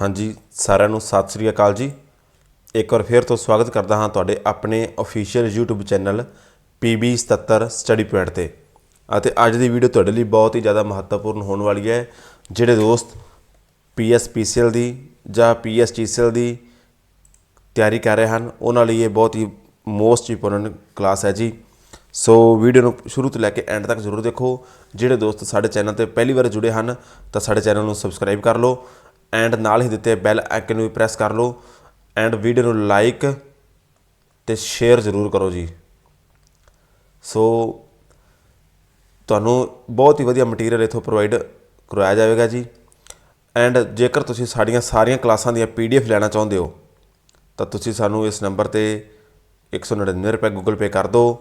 ਹਾਂਜੀ, ਸਾਰਿਆਂ ਨੂੰ ਸਤਿ ਸ੍ਰੀ ਅਕਾਲ ਜੀ। ਇੱਕ ਵਾਰ ਫੇਰ ਤੋਂ ਸਵਾਗਤ ਕਰਦਾ ਹਾਂ ਤੁਹਾਡੇ ਆਪਣੇ official YouTube channel PB77 study point ਤੇ। ਅਤੇ ਅੱਜ ਦੀ ਵੀਡੀਓ ਤੁਹਾਡੇ ਲਈ ਬਹੁਤ ਹੀ ਜ਼ਿਆਦਾ ਮਹੱਤਵਪੂਰਨ ਹੋਣ ਵਾਲੀ ਹੈ, ਜਿਹੜੇ ਦੋਸਤ PSPCL ਦੀ ਜਾਂ PSTCL ਦੀ ਤਿਆਰੀ ਕਰ ਰਹੇ ਹਨ, ਉਹਨਾਂ ਲਈ ਇਹ ਬਹੁਤ ਹੀ ਮੋਸਟ ਇੰਪੋਰਟੈਂਟ ਕਲਾਸ ਹੈ ਜੀ। ਸੋ ਵੀਡੀਓ ਨੂੰ ਸ਼ੁਰੂ ਤੋਂ ਲੈ ਕੇ ਐਂਡ ਤੱਕ ਜ਼ਰੂਰ ਦੇਖੋ। ਜਿਹੜੇ ਦੋਸਤ ਸਾਡੇ ਚੈਨਲ ਤੇ ਪਹਿਲੀ ਵਾਰ ਜੁੜੇ ਹਨ, ਤਾਂ ਸਾਡੇ ਚੈਨਲ ਨੂੰ ਸਬਸਕ੍ਰਾਈਬ ਕਰ ਲਓ। ਐਂਡ ਨਾਲ ਹੀ ਦਿੱਤੇ ਬੈਲ ਆਈਕਨ ਨੂੰ ਵੀ ਪ੍ਰੈਸ ਕਰ ਲਓ ਐਂਡ ਵੀਡੀਓ ਨੂੰ ਲਾਈਕ ਤੇ ਸ਼ੇਅਰ ਜ਼ਰੂਰ ਕਰੋ ਜੀ। ਸੋ ਤੁਹਾਨੂੰ ਬਹੁਤ ਹੀ ਵਧੀਆ ਮਟੀਰੀਅਲ ਇਥੋਂ ਪ੍ਰੋਵਾਈਡ ਕਰਵਾਇਆ ਜਾਵੇਗਾ ਜੀ। ਐਂਡ ਜੇਕਰ ਤੁਸੀਂ ਸਾਡੀਆਂ ਸਾਰੀਆਂ ਕਲਾਸਾਂ ਦੀਆਂ ਪੀਡੀਐਫ ਲੈਣਾ ਚਾਹੁੰਦੇ ਹੋ, ਤਾਂ ਤੁਸੀਂ ਸਾਨੂੰ ਇਸ ਨੰਬਰ ਤੇ 199 ਰੁਪਏ ਗੂਗਲ ਪੇ ਕਰ ਦਿਓ,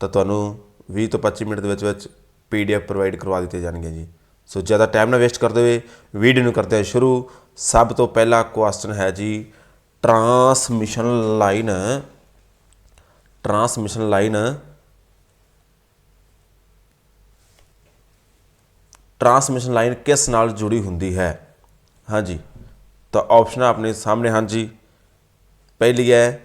ਤਾਂ ਤੁਹਾਨੂੰ 20 ਤੋਂ 25 ਮਿੰਟ ਦੇ ਵਿੱਚ ਵਿੱਚ ਪੀਡੀਐਫ ਪ੍ਰੋਵਾਈਡ ਕਰਵਾ ਦਿੱਤੇ ਜਾਣਗੇ ਜੀ। ਸੋ ਜ਼ਿਆਦਾ ਟਾਈਮ ਨਾ ਵੇਸਟ ਕਰਦੇ ਹੋਏ ਵੀਡੀਓ ਨੂੰ ਕਰਦੇ ਹਾਂ ਸ਼ੁਰੂ। ਸਭ ਤੋਂ ਪਹਿਲਾ ਕੁਐਸਚਨ ਹੈ ਜੀ transmission line transmission line transmission line ਕਿਸ ਨਾਲ ਜੁੜੀ ਹੁੰਦੀ ਹੈ? ਹਾਂਜੀ, ਤਾਂ ਆਪਸ਼ਨ ਆਪਣੇ ਸਾਹਮਣੇ ਹਨ ਜੀ ਪਹਿਲੀ ਹੈ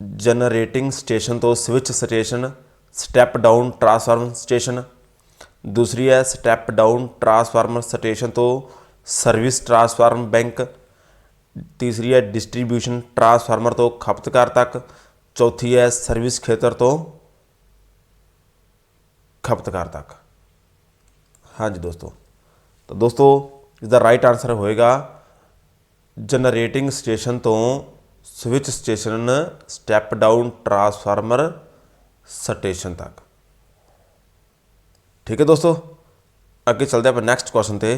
ਜਨਰੇਟਿੰਗ ਸਟੇਸ਼ਨ ਤੋਂ switch station step down transformer station. ਦੂਸਰੀ ਹੈ ਸਟੈਪ ਡਾਊਨ ਟਰਾਂਸਫਾਰਮਰ ਸਟੇਸ਼ਨ ਤੋਂ ਸਰਵਿਸ ਟਰਾਂਸਫਾਰਮਰ ਬੈਂਕ। ਤੀਸਰੀ ਹੈ ਡਿਸਟ੍ਰੀਬਿਊਸ਼ਨ ਟਰਾਂਸਫਾਰਮਰ ਤੋਂ ਖਪਤਕਾਰ ਤੱਕ। ਚੌਥੀ ਹੈ ਸਰਵਿਸ ਖੇਤਰ ਤੋਂ ਖਪਤਕਾਰ ਤੱਕ। ਹਾਂਜੀ ਦੋਸਤੋ, ਤਾਂ ਦੋਸਤੋ ਇਸ ਦਾ ਰਾਈਟ ਆਨਸਰ ਹੋਏਗਾ ਜਨਰੇਟਿੰਗ ਸਟੇਸ਼ਨ ਤੋਂ switch station step down transformer station ਤੱਕ ਠੀਕ ਹੈ ਦੋਸਤੋ ਅੱਗੇ ਚੱਲਦੇ ਆਪਾਂ ਨੈਕਸਟ ਕੁਐਸਚਨ ਤੇ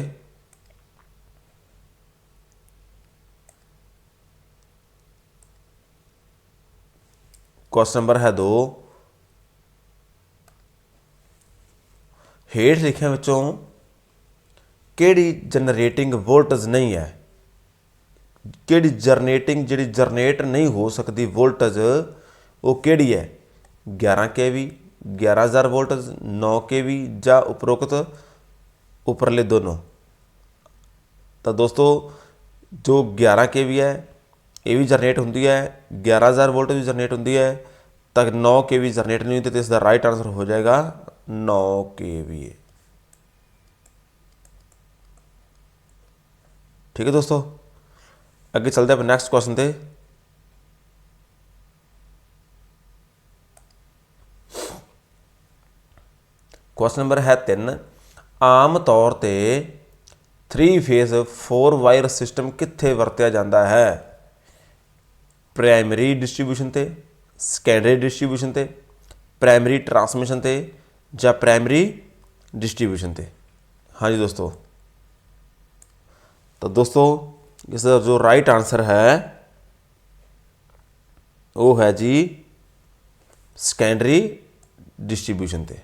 ਕੁਐਸਚਨ ਨੰਬਰ ਹੈ 2 ਹੇਠ ਲਿਖਿਆਂ ਵਿੱਚੋਂ ਕਿਹੜੀ ਜਨਰੇਟਿੰਗ ਵੋਲਟੇਜ ਨਹੀਂ ਹੈ ਕਿਹੜੀ ਜਨਰੇਟਿੰਗ ਜਿਹੜੀ ਜਨਰੇਟ ਨਹੀਂ ਹੋ ਸਕਦੀ ਵੋਲਟੇਜ ਉਹ ਕਿਹੜੀ ਹੈ 11 ਕੇਵੀ 11000 ਵੋਲਟੇਜ 9 ਕੇਵੀ ਜਾਂ ਉਪਰੋਕਤ ਉੱਪਰਲੇ ਦੋਨੋਂ। ਤਾਂ ਦੋਸਤੋ, ਜੋ 11 ਕੇਵੀ ਹੈ, ਇਹ ਵੀ ਜਨਰੇਟ ਹੁੰਦੀ ਹੈ। 11000 ਵੋਲਟ ਵੀ ਜਨਰੇਟ ਹੁੰਦੀ ਹੈ, ਤਾਂ 9 ਕੇਵੀ ਜਨਰੇਟ ਨਹੀਂ ਹੁੰਦੀ, ਤੇ ਇਸ ਦਾ ਰਾਈਟ ਆਨਸਰ ਹੋ ਜਾਏਗਾ 9 ਕੇਵੀ ਠੀਕ ਹੈ ਦੋਸਤੋ? ਅੱਗੇ ਚੱਲਦੇ ਆਪਾਂ ਨੈਕਸਟ ਕੁਐਸਚਨ ਤੇ। ਕੁਐਸਚਨ ਨੰਬਰ ਹੈ 3 ਆਮ ਤੌਰ ਤੇ 3 ਫੇਸ 4 ਵਾਇਰ ਸਿਸਟਮ ਕਿੱਥੇ ਵਰਤਿਆ ਜਾਂਦਾ ਹੈ? ਪ੍ਰਾਇਮਰੀ ਡਿਸਟ੍ਰੀਬਿਊਸ਼ਨ ਤੇ ਸੈਕੰਡਰੀ ਡਿਸਟ੍ਰੀਬਿਊਸ਼ਨ ਤੇ ਪ੍ਰਾਇਮਰੀ ਟਰਾਂਸਮਿਸ਼ਨ ਤੇ ਜਾਂ ਪ੍ਰਾਇਮਰੀ ਡਿਸਟ੍ਰੀਬਿਊਸ਼ਨ ਤੇ? ਹਾਂਜੀ ਦੋਸਤੋ। ਤਾਂ ਦੋਸਤੋ, ਇਸ ਦਾ ਜੋ ਰਾਈਟ ਆਨਸਰ ਹੈ, ਉਹ ਹੈ ਜੀ ਸੈਕੰਡਰੀ ਡਿਸਟ੍ਰੀਬਿਊਸ਼ਨ ਤੇ।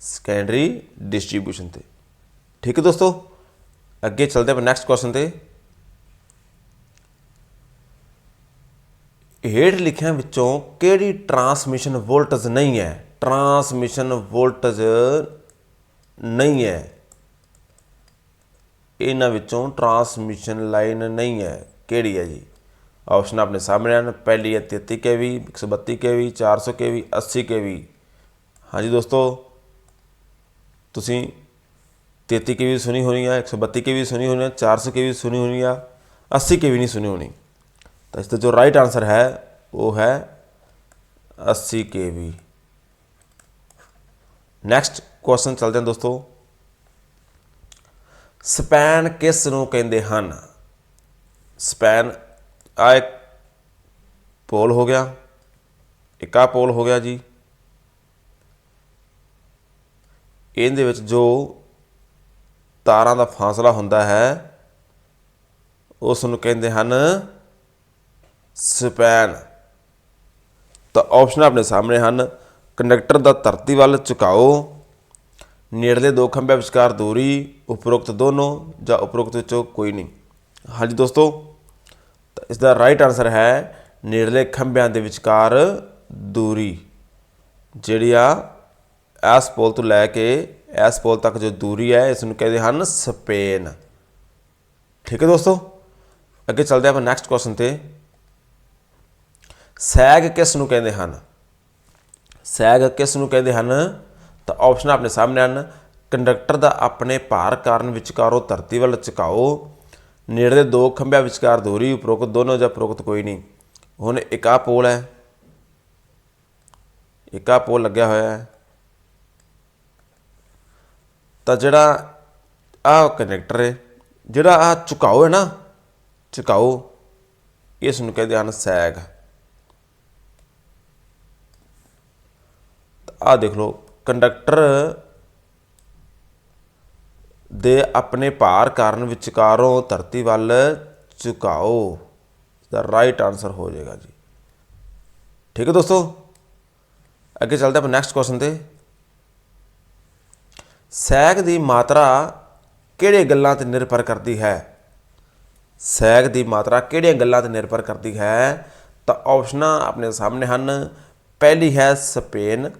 ਸੈਕੰਡਰੀ ਡਿਸਟ੍ਰੀਬਿਊਸ਼ਨ ਤੇ। ਠੀਕ ਹੈ ਦੋਸਤੋ? ਅੱਗੇ ਚੱਲਦੇ ਆਪਾਂ ਨੈਕਸਟ ਕੁਐਸਚਨ ਤੇ। ਹੇਠ ਲਿਖਿਆਂ ਵਿੱਚੋਂ ਕਿਹੜੀ ਟਰਾਂਸਮਿਸ਼ਨ ਵੋਲਟੇਜ ਨਹੀਂ ਹੈ? ਟਰਾਂਸਮਿਸ਼ਨ ਵੋਲਟੇਜ ਨਹੀਂ ਹੈ। ਇਹਨਾਂ ਵਿੱਚੋਂ ਟਰਾਂਸਮਿਸ਼ਨ ਲਾਈਨ ਨਹੀਂ ਹੈ। ਕਿਹੜੀ ਹੈ ਜੀ? ਆਪਸ਼ਨ ਆਪਣੇ ਸਾਹਮਣੇ ਹਨ ਪਹਿਲੀ ਹੈ 33 ਕੇਵੀ 132 ਕੇਵੀ 400 ਕੇਵੀ 80 ਕੇਵੀ। ਹਾਂਜੀ ਦੋਸਤੋ। ਤੁਸੀਂ 33 ਕੇਵੀ ਸੁਣੀ ਹੋਣੀ ਆ 132 ਕੇਵੀ ਸੁਣੀ ਹੋਣੀ ਆ 400 ਕੇਵੀ ਸੁਣੀ ਹੋਣੀ ਆ 80 ਕੇਵੀ ਨਹੀਂ ਸੁਣੀ ਹੋਣੀ। ਤਾਂ ਇਸ ਦਾ ਜੋ ਰਾਈਟ ਆਨਸਰ ਹੈ, ਉਹ ਹੈ 80 ਕੇਵੀ। ਨੈਕਸਟ ਕੁਐਸਚਨ ਚੱਲਦੇ ਹਾਂ ਦੋਸਤੋ। ਸਪੈਨ ਕਿਸ ਨੂੰ ਕਹਿੰਦੇ ਹਨ? ਸਪੈਨ, ਆ ਇੱਕ ਪੋਲ ਹੋ ਗਿਆ, ਇੱਕ ਆ ਪੋਲ ਹੋ ਗਿਆ ਜੀ। ਇਹਦੇ ਵਿੱਚ ਜੋ ਤਾਰਾਂ ਦਾ ਫਾਸਲਾ ਹੁੰਦਾ ਹੈ, ਉਸ ਨੂੰ ਕਹਿੰਦੇ ਹਨ ਸਪੈਨ। ਤਾਂ ਆਪਸ਼ਨ ਆਪਣੇ ਸਾਹਮਣੇ ਹਨ, ਕੰਡਕਟਰ ਦਾ ਧਰਤੀ ਵੱਲ ਝੁਕਾਓ, ਨੇੜਲੇ ਦੋ ਖੰਭਿਆਂ ਵਿਚਕਾਰ ਦੂਰੀ, ਉਪਰੋਕਤ ਦੋਨੋਂ ਜਾਂ ਉਪਰੋਕਤ ਵਿੱਚੋਂ ਕੋਈ ਨਹੀਂ। ਹਾਂਜੀ ਦੋਸਤੋ, ਤਾਂ ਇਸ ਦਾ ਰਾਈਟ ਆਨਸਰ ਹੈ ਨੇੜਲੇ ਖੰਭਿਆਂ ਦੇ ਵਿਚਕਾਰ ਦੂਰੀ, ਜਿਹੜੀ ਆ ਇਸ ਪੋਲ ਤੋਂ ਲੈ ਕੇ ਇਸ ਪੋਲ ਤੱਕ ਜੋ ਦੂਰੀ ਹੈ, ਇਸ ਨੂੰ ਕਹਿੰਦੇ ਹਨ ਸਪੇਨ। ਠੀਕ ਹੈ ਦੋਸਤੋ? ਅੱਗੇ ਚੱਲਦੇ ਆਪਾਂ ਨੈਕਸਟ ਕੁਐਸਚਨ ਤੇ। ਸੈਗ ਕਿਸ ਨੂੰ ਕਹਿੰਦੇ ਹਨ? ਸੈਗ ਕਿਸ ਨੂੰ ਕਹਿੰਦੇ ਹਨ? ਤਾਂ ਆਪਸ਼ਨ ਆਪਣੇ ਸਾਹਮਣੇ ਹਨ। ਕੰਡਕਟਰ ਦਾ ਆਪਣੇ ਭਾਰ ਕਾਰਨ ਵਿਚਕਾਰੋਂ ਧਰਤੀ ਵੱਲ ਝੁਕਾਓ। ਨੇੜੇ ਦੇ ਦੋ ਖੰਭਿਆਂ ਵਿਚਕਾਰ ਦੂਰੀ ਉਪਰੋਕਤ ਦੋਨੋਂ ਜਾਂ ਉਪਰੋਕਤ ਕੋਈ ਨਹੀਂ। ਹੁਣ ਇੱਕ ਆਹ ਪੋਲ ਹੈ। ਇੱਕ ਆਹ ਪੋਲ ਲੱਗਿਆ ਹੋਇਆ ਹੈ। ਤਾਂ ਜਿਹੜਾ ਆਹ ਕਨੈਕਟਰ ਹੈ, ਜਿਹੜਾ ਆਹ ਝੁਕਾਓ ਹੈ ਨਾ, ਝੁਕਾਓ ਇਸ ਨੂੰ ਕਹਿੰਦੇ ਹਨ ਸੈਗ। ਆ ਦੇਖ ਲਓ ਕੰਡਕਟਰ ਦੇ ਆਪਣੇ ਭਾਰ ਕਾਰਨ ਵਿਚਕਾਰੋਂ ਧਰਤੀ ਵੱਲ ਝੁਕਾਓ। ਦਾ ਰਾਈਟ ਆਨਸਰ ਹੋ ਜਾਏਗਾ ਜੀ। ਠੀਕ ਹੈ ਦੋਸਤੋ? ਅੱਗੇ ਚੱਲਦੇ ਆਪਾਂ ਨੈਕਸਟ ਕੁਐਸਚਨ ਤੇ। ਸੈਗ ਦੀ ਮਾਤਰਾ ਕਿਹੜੇ ਗੱਲਾਂ ਤੇ ਨਿਰਭਰ ਕਰਦੀ ਹੈ? ਸੈਗ ਦੀ ਮਾਤਰਾ ਕਿਹੜੀਆਂ ਗੱਲਾਂ ਤੇ ਨਿਰਭਰ ਕਰਦੀ ਹੈ? ਤਾਂ ਆਪਸ਼ਨਾਂ ਆਪਣੇ ਸਾਹਮਣੇ ਹਨ। ਪਹਿਲੀ ਹੈ ਸਪੇਨ,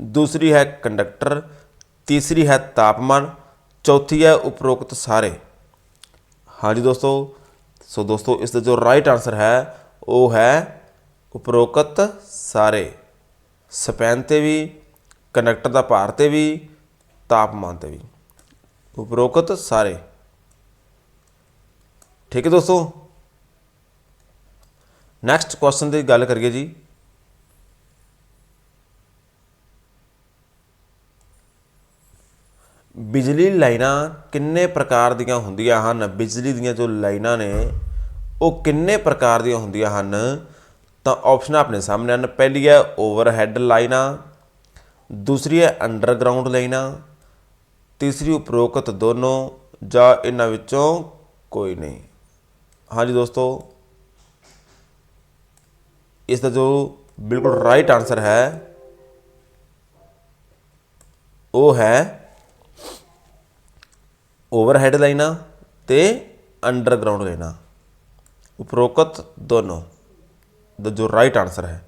ਦੂਸਰੀ ਹੈ ਕੰਡਕਟਰ, ਤੀਸਰੀ ਹੈ ਤਾਪਮਾਨ, ਚੌਥੀ ਹੈ ਉਪਰੋਕਤ ਸਾਰੇ। ਹਾਂਜੀ ਦੋਸਤੋ, ਸੋ ਦੋਸਤੋ, ਇਸ ਦਾ ਜੋ ਰਾਈਟ ਆਨਸਰ ਹੈ, ਉਹ ਹੈ ਉਪਰੋਕਤ ਸਾਰੇ। ਸਪੈਨ ਤੇ ਵੀ, ਕੰਡਕਟਰ ਦਾ ਭਾਰ ਤੇ ਵੀ ਤਾਪਮਾਨ ਤੇ ਵੀ। ਉਪਰੋਕਤ ਸਾਰੇ। ਠੀਕ ਹੈ ਦੋਸਤੋ? ਨੈਕਸਟ ਕੁਐਸਚਨ ਦੀ ਗੱਲ ਕਰੀਏ ਜੀ। ਬਿਜਲੀ ਲਾਈਨਾਂ ਕਿੰਨੇ ਪ੍ਰਕਾਰ ਦੀਆਂ ਹੁੰਦੀਆਂ ਹਨ? ਬਿਜਲੀ ਦੀਆਂ ਜੋ ਲਾਈਨਾਂ ਨੇ, ਉਹ ਕਿੰਨੇ ਪ੍ਰਕਾਰ ਦੀਆਂ ਹੁੰਦੀਆਂ ਹਨ? ਤਾਂ ਆਪਸ਼ਨ ਆਪਣੇ ਸਾਹਮਣੇ ਹਨ। ਪਹਿਲੀ ਹੈ ਓਵਰਹੈੱਡ ਲਾਈਨਾਂ, ਦੂਸਰੀ ਹੈ ਅੰਡਰਗਰਾਉਂਡ ਲਾਈਨਾਂ ਤੀਸਰੀ ਉਪਰੋਕਤ ਦੋਨੋਂ ਜਾਂ ਇਹਨਾਂ ਵਿੱਚੋਂ ਕੋਈ ਨਹੀਂ। ਹਾਂਜੀ ਦੋਸਤੋ, ਇਸ ਦਾ ਜੋ ਬਿਲਕੁਲ ਰਾਈਟ ਆਨਸਰ ਹੈ, ਉਹ ਹੈ ਓਵਰਹੈਡ ਲਾਈਨਾਂ ਤੇ ਅੰਡਰਗਰਾਉਂਡ ਲਾਈਨਾਂ ਉਪਰੋਕਤ ਦੋਨੋਂ ਦਾ ਜੋ ਰਾਈਟ ਆਨਸਰ ਹੈ।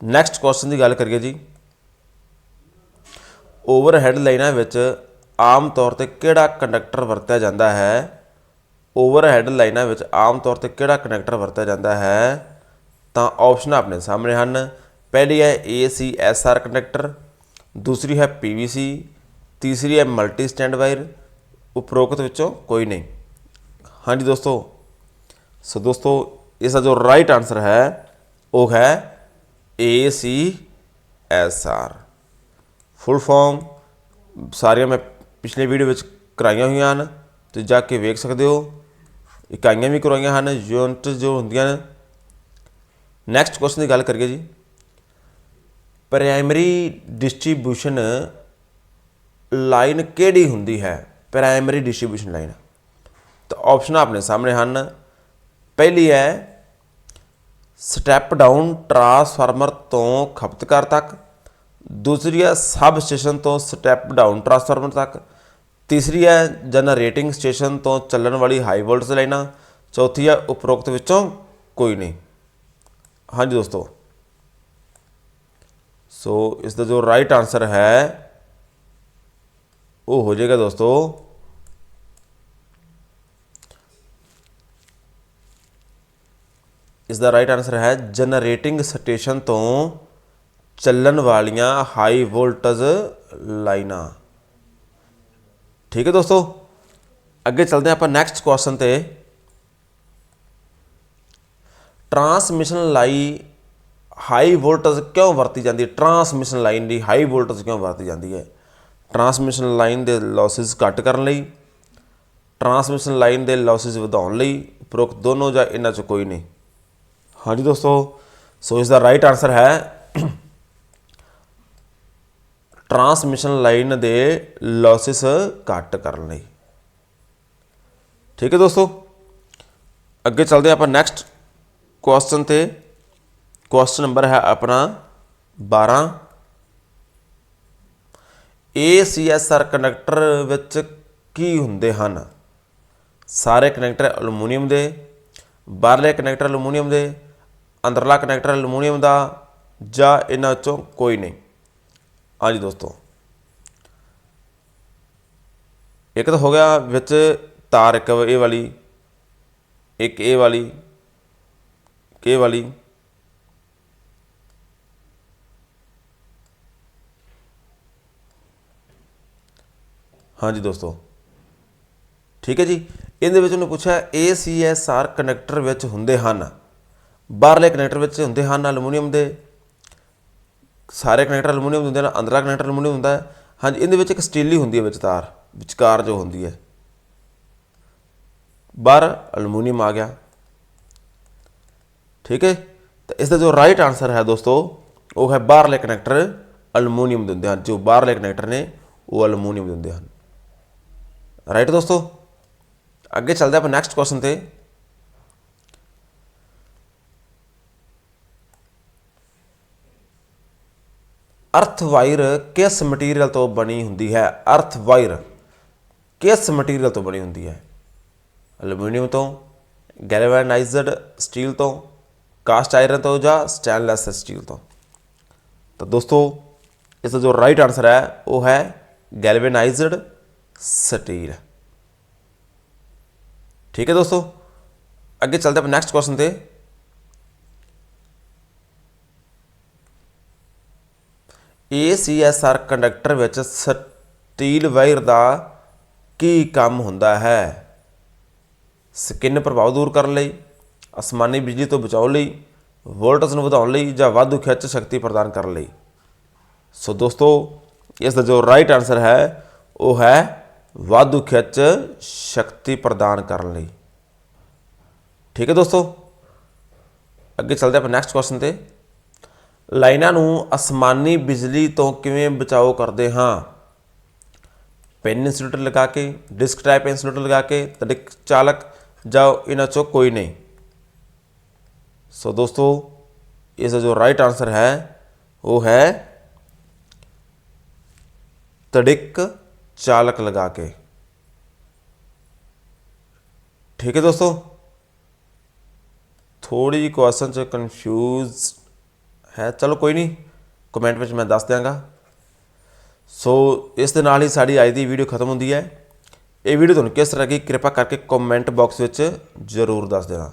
ਨੈਕਸਟ ਕੁਐਸਚਨ ਦੀ ਗੱਲ ਕਰੀਏ ਜੀ। ਓਵਰਹੈਡ ਲਾਈਨਾਂ ਵਿੱਚ ਆਮ ਤੌਰ ਤੇ ਕਿਹੜਾ ਕੰਡਕਟਰ ਵਰਤਿਆ ਜਾਂਦਾ ਹੈ? ਓਵਰਹੈਡ ਲਾਈਨਾਂ ਵਿੱਚ ਆਮ ਤੌਰ ਤੇ ਕਿਹੜਾ ਕੰਡਕਟਰ ਵਰਤਿਆ ਜਾਂਦਾ ਹੈ? ਤਾਂ ਆਪਸ਼ਨ ਆਪਣੇ ਸਾਹਮਣੇ ਹਨ। ਪਹਿਲੀ ਹੈ ACSR ਕੰਡਕਟਰ, ਦੂਸਰੀ ਹੈ PVC ਤੀਸਰੀ ਹੈ ਮਲਟੀ ਸਟੈਂਡ ਵਾਇਰ, ਉਪਰੋਕਤ ਵਿੱਚੋਂ ਕੋਈ ਨਹੀਂ। ਹਾਂਜੀ ਦੋਸਤੋ, ਸੋ ਦੋਸਤੋ, ਇਸ ਦਾ ਜੋ ਰਾਈਟ ਆਨਸਰ ਹੈ, ਉਹ ਹੈ A C S R full form ਸਾਰੀਆਂ ਮੈਂ ਪਿਛਲੇ ਵੀਡੀਓ ਵਿੱਚ ਕਰਾਈਆਂ ਹੋਈਆਂ ਹਨ ਤੁਸੀਂ ਜਾ ਕੇ ਵੇਖ ਸਕਦੇ ਹੋ। ਇਕਾਈਆਂ ਵੀ ਕਰਵਾਈਆਂ ਹਨ ਯੂਨਿਟ ਜੋ ਹੁੰਦੀਆਂ ਨੇ। ਨੈਕਸਟ ਕੁਐਸਚਨ ਦੀ ਗੱਲ ਕਰੀਏ ਜੀ। ਪ੍ਰਾਇਮਰੀ ਡਿਸਟ੍ਰੀਬਿਊਸ਼ਨ ਲਾਈਨ ਕਿਹੜੀ ਹੁੰਦੀ ਹੈ? ਪ੍ਰਾਇਮਰੀ ਡਿਸਟ੍ਰੀਬਿਊਸ਼ਨ ਲਾਈਨ ਤਾਂ ਆਪਸ਼ਨ ਆਪਣੇ ਸਾਹਮਣੇ ਹਨ। ਪਹਿਲੀ ਹੈ ਸਟੈਪ ਡਾਊਨ ਟਰਾਂਸਫਾਰਮਰ ਤੋਂ ਖਪਤਕਾਰ ਤੱਕ। ਦੂਸਰੀ ਹੈ ਸਬ ਸਟੇਸ਼ਨ ਤੋਂ ਸਟੈਪ ਡਾਊਨ ਟਰਾਂਸਫਾਰਮਰ ਤੱਕ। ਤੀਸਰੀ ਹੈ ਜਨਰੇਟਿੰਗ ਸਟੇਸ਼ਨ ਤੋਂ ਚੱਲਣ ਵਾਲੀ ਹਾਈ ਵੋਲਟੇਜ ਲਾਈਨਾਂ। ਚੌਥੀ ਹੈ ਉਪਰੋਕਤ ਵਿੱਚੋਂ ਕੋਈ ਨਹੀਂ। ਹਾਂਜੀ ਦੋਸਤੋ। ਸੋ ਇਸ ਦਾ ਜੋ ਰਾਈਟ ਆਨਸਰ ਹੈ, ਉਹ ਹੋ ਜਾਏਗਾ ਦੋਸਤੋ। ਇਸ ਦਾ ਰਾਈਟ ਆਨਸਰ ਹੈ ਜਨਰੇਟਿੰਗ ਸਟੇਸ਼ਨ ਤੋਂ ਚੱਲਣ ਵਾਲੀਆਂ ਹਾਈ ਵੋਲਟੇਜ ਲਾਈਨਾਂ। ਠੀਕ ਹੈ ਦੋਸਤੋ? ਅੱਗੇ ਚੱਲਦੇ ਹਾਂ ਆਪਾਂ ਨੈਕਸਟ ਕੁਐਸਚਨ ਤੇ। ਟਰਾਂਸਮਿਸ਼ਨ ਲਾਈ ਹਾਈ ਵੋਲਟੇਜ ਕਿਉਂ ਵਰਤੀ ਜਾਂਦੀ ਹੈ? ਟਰਾਂਸਮਿਸ਼ਨ ਲਾਈਨ ਦੀ ਹਾਈ ਵੋਲਟੇਜ ਕਿਉਂ ਵਰਤੀ ਜਾਂਦੀ ਹੈ? ਟਰਾਂਸਮਿਸ਼ਨ ਲਾਈਨ ਦੇ ਲਾਸਸ ਘੱਟ ਕਰਨ ਲਈ ਟਰਾਂਸਮਿਸ਼ਨ ਲਾਈਨ ਦੇ ਲਾਸਸ ਵਧਾਉਣ ਲਈ ਉਪਰੋਕਤ ਦੋਨੋਂ ਜਾਂ ਇਹਨਾਂ ਚ ਕੋਈ ਨਹੀਂ। ਹਾਂਜੀ ਦੋਸਤੋ, ਸੋ ਇਸ ਦਾ ਰਾਈਟ ਆਨਸਰ ਹੈ ਟਰਾਂਸਮਿਸ਼ਨ ਲਾਈਨ ਦੇ ਲਾਸਸ ਘੱਟ ਕਰਨ ਲਈ। ਠੀਕ ਹੈ ਦੋਸਤੋ? ਅੱਗੇ ਚੱਲਦੇ ਹਾਂ ਆਪਾਂ ਨੈਕਸਟ ਕੁਐਸਚਨ ਤੇ। ਕੁਐਸਚਨ ਨੰਬਰ ਹੈ ਆਪਣਾ 12 ACSR ਕਨੈਕਟਰ ਵਿੱਚ ਕੀ ਹੁੰਦੇ ਹਨ? ਸਾਰੇ ਕਨੈਕਟਰ ਐਲੂਮੀਨੀਅਮ ਦੇ, ਬਾਹਰਲੇ ਕਨੈਕਟਰ ਐਲੂਮੀਨੀਅਮ ਦੇ, ਅੰਦਰਲਾ ਕਨੈਕਟਰ ਐਲੂਮੀਨੀਅਮ ਦਾ ਜਾਂ ਇਹਨਾਂ 'ਚੋਂ ਕੋਈ ਨਹੀਂ। ਹਾਂਜੀ ਦੋਸਤੋ। ਇੱਕ ਤਾਂ ਹੋ ਗਿਆ ਵਿੱਚ ਤਾਰ ਇੱਕ ਇਹ ਵਾਲੀ, ਇੱਕ ਇਹ ਵਾਲੀ, ਇੱਕ ਵਾਲੀ। ਹਾਂਜੀ ਦੋਸਤੋ। ਠੀਕ ਹੈ ਜੀ। ਇਹਦੇ ਵਿੱਚ ਉਹਨੇ ਪੁੱਛਿਆ ACSR ਕਨੈਕਟਰ ਵਿੱਚ ਹੁੰਦੇ ਹਨ। ਬਾਹਰਲੇ ਕਨੈਕਟਰ ਵਿੱਚ ਹੁੰਦੇ ਹਨ ਐਲੂਮੀਨੀਅਮ ਦੇ। ਸਾਰੇ ਕਨੈਕਟਰ ਐਲੂਮੀਨੀਅਮ ਦੇ ਹੁੰਦੇ ਨੇ ਅੰਦਰਲਾ ਕਨੈਕਟਰ ਐਲੂਮੀਨੀਅਮ ਹੁੰਦਾ ਹੈ। ਹਾਂਜੀ, ਇਹਦੇ ਵਿੱਚ ਇੱਕ ਸਟੀਲੀ ਹੁੰਦੀ ਹੈ ਵਿੱਚ ਤਾਰ ਵਿਚਕਾਰ ਜੋ ਹੁੰਦੀ ਹੈ। ਬਾਹਰ ਐਲੂਮੀਨੀਅਮ ਆ ਗਿਆ। ਠੀਕ ਹੈ? ਤਾਂ ਇਸ ਦਾ ਜੋ ਰਾਈਟ ਆਨਸਰ ਹੈ ਦੋਸਤੋ, ਉਹ ਹੈ ਬਾਹਰਲੇ ਕਨੈਕਟਰ ਐਲੂਮੀਨੀਅਮ ਦੇ ਹੁੰਦੇ ਹਨ। ਜੋ ਬਾਹਰਲੇ ਕਨੈਕਟਰ ਨੇ, ਉਹ ਐਲੂਮੀਨੀਅਮ ਦੇ ਹੁੰਦੇ ਹਨ। ਰਾਈਟ ਦੋਸਤੋ? ਅੱਗੇ ਚੱਲਦੇ ਆਪਾਂ ਨੈਕਸਟ ਕੁਐਸਚਨ ਤੇ। ਅਰਥ ਵਾਇਰ ਕਿਸ ਮਟੀਰੀਅਲ ਤੋਂ ਬਣੀ ਹੁੰਦੀ ਹੈ ਅਰਥ ਵਾਇਰ ਕਿਸ ਮਟੀਰੀਅਲ ਤੋਂ ਬਣੀ ਹੁੰਦੀ ਹੈ ਐਲੂਮੀਨੀਅਮ ਤੋਂ ਗੈਲਵੈਨਾਈਜ਼ਡ ਸਟੀਲ ਤੋਂ ਕਾਸਟ ਆਇਰਨ ਤੋਂ ਜਾਂ ਸਟੇਨਲੈਸ ਸਟੀਲ ਤੋਂ ਤਾਂ ਦੋਸਤੋ ਇਸ ਦਾ ਜੋ ਰਾਈਟ ਆਨਸਰ ਹੈ ਉਹ ਹੈ ਗੈਲਵੈਨਾਈਜ਼ਡ ਸਟੀਲ ਠੀਕ ਹੈ ਦੋਸਤੋ ਅੱਗੇ ਚੱਲਦੇ ਆਪਾਂ ਨੈਕਸਟ ਕੁਐਸਚਨ ਤੇ ACSR ਕੰਡਕਟਰ ਵਿੱਚ ਸਟੀਲ ਵਾਇਰ ਦਾ ਕੀ ਕੰਮ ਹੁੰਦਾ ਹੈ? ਸਕਿਨ ਪ੍ਰਭਾਵ ਦੂਰ ਕਰਨ ਲਈ, ਅਸਮਾਨੀ ਬਿਜਲੀ ਤੋਂ ਬਚਾਉ ਲਈ, ਵੋਲਟੇਜ ਨੂੰ ਵਧਾਉਣ ਲਈ ਜਾਂ ਵਾਧੂ ਖਿੱਚ ਸ਼ਕਤੀ ਪ੍ਰਦਾਨ ਕਰਨ ਲਈ? ਸੋ ਦੋਸਤੋ, ਇਸ ਦਾ ਜੋ ਰਾਈਟ ਆਨਸਰ ਹੈ, ਉਹ ਹੈ ਵਾਧੂ ਖਿੱਚ ਸ਼ਕਤੀ ਪ੍ਰਦਾਨ ਕਰਨ ਲਈ। ਠੀਕ ਹੈ ਦੋਸਤੋ? ਅੱਗੇ ਚੱਲਦੇ ਆਪਾਂ ਨੈਕਸਟ ਕੁਐਸਚਨ ਤੇ। ਲਾਈਨਾਂ ਨੂੰ ਅਸਮਾਨੀ ਬਿਜਲੀ ਤੋਂ ਕਿਵੇਂ ਬਚਾਓ ਕਰਦੇ ਹਾਂ? ਪੈਨ ਇਨਸੂਲੇਟਰ ਲਗਾ ਕੇ, ਡਿਸਕ ਟਾਈਪ ਇਨਸੂਲੇਟਰ ਲਗਾ ਕੇ, ਤੜਕ ਚਾਲਕ, ਜਾਓ, ਇਹਨਾਂ ਚੋਂ ਕੋਈ ਨਹੀਂ। ਸੋ ਦੋਸਤੋ, ਇਸ ਦਾ ਜੋ ਰਾਈਟ ਆਨਸਰ ਹੈ, ਉਹ ਹੈ ਤੜਕ ਚਾਲਕ ਲਗਾ ਕੇ। ਠੀਕ ਹੈ ਦੋਸਤੋ? ਥੋੜੀ ਜਿਹੀ ਕੁਐਸਚਨ ਚ ਕਨਫਿਊਜ਼ ਹੈ। ਚਲੋ ਕੋਈ ਨਹੀਂ ਕਮੈਂਟ ਵਿੱਚ ਮੈਂ ਦੱਸ ਦਿਆਂਗਾ। ਸੋ ਇਸ ਦੇ ਨਾਲ ਹੀ ਸਾਡੀ ਅੱਜ ਦੀ ਵੀਡੀਓ ਖਤਮ ਹੁੰਦੀ ਹੈ। ਇਹ ਵੀਡੀਓ ਤੁਹਾਨੂੰ ਕਿਸ ਤਰ੍ਹਾਂ ਦੀ ਕਿਰਪਾ ਕਰਕੇ ਕਮੈਂਟ ਬਾਕਸ ਵਿੱਚ ਜ਼ਰੂਰ ਦੱਸ ਦੇਣਾ।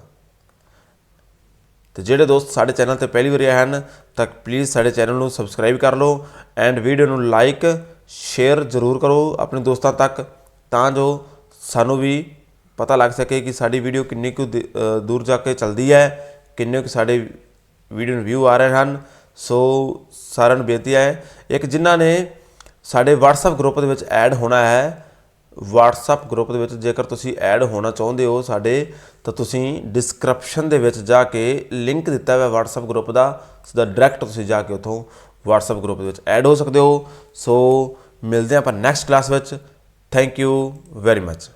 ਤੇ ਜਿਹੜੇ ਦੋਸਤ ਸਾਡੇ ਚੈਨਲ ਤੇ ਪਹਿਲੀ ਵਾਰ ਆਏ ਹਨ, ਤਾਂ ਪਲੀਜ਼ ਸਾਡੇ ਚੈਨਲ ਨੂੰ ਸਬਸਕ੍ਰਾਈਬ ਕਰ ਲਓ ਐਂਡ ਵੀਡੀਓ ਨੂੰ ਲਾਈਕ ਸ਼ੇਅਰ ਜ਼ਰੂਰ ਕਰੋ ਆਪਣੇ ਦੋਸਤਾਂ ਤੱਕ, ਤਾਂ ਜੋ ਸਾਨੂੰ ਵੀ ਪਤਾ ਲੱਗ ਸਕੇ ਕਿ ਸਾਡੀ ਵੀਡੀਓ ਕਿੰਨੀ ਕੁ ਦੂਰ ਜਾ ਕੇ ਚੱਲਦੀ ਹੈ, ਕਿੰਨੇ ਕੁ ਸਾਡੇ ਵੀਡੀਓ ਨੂੰ ਵਿਊ ਆ ਰਹੇ ਹਨ। ਸੋ ਸਾਰਿਆਂ ਨੂੰ ਬੇਨਤੀ ਹੈ, ਇੱਕ ਜਿਨ੍ਹਾਂ ਨੇ ਸਾਡੇ WhatsApp ਗਰੁੱਪ ਦੇ ਵਿੱਚ ਐਡ ਹੋਣਾ ਹੈ, WhatsApp ਗਰੁੱਪ ਦੇ ਵਿੱਚ ਜੇਕਰ ਤੁਸੀਂ ਐਡ ਹੋਣਾ ਚਾਹੁੰਦੇ ਹੋ ਸਾਡੇ, ਤਾਂ ਤੁਸੀਂ ਡਿਸਕ੍ਰਿਪਸ਼ਨ ਦੇ ਵਿੱਚ ਜਾ ਕੇ ਲਿੰਕ ਦਿੱਤਾ ਹੋਇਆ WhatsApp ਗਰੁੱਪ ਦਾ ਸਿੱਧਾ ਡਾਇਰੈਕਟ ਤੁਸੀਂ ਜਾ ਕੇ ਉੱਥੋਂ WhatsApp ਗਰੁੱਪ ਦੇ ਵਿੱਚ ਐਡ ਹੋ ਸਕਦੇ ਹੋ। ਸੋ ਮਿਲਦੇ ਹਾਂ ਆਪਾਂ ਨੈਕਸਟ ਕਲਾਸ ਵਿੱਚ। Thank you very much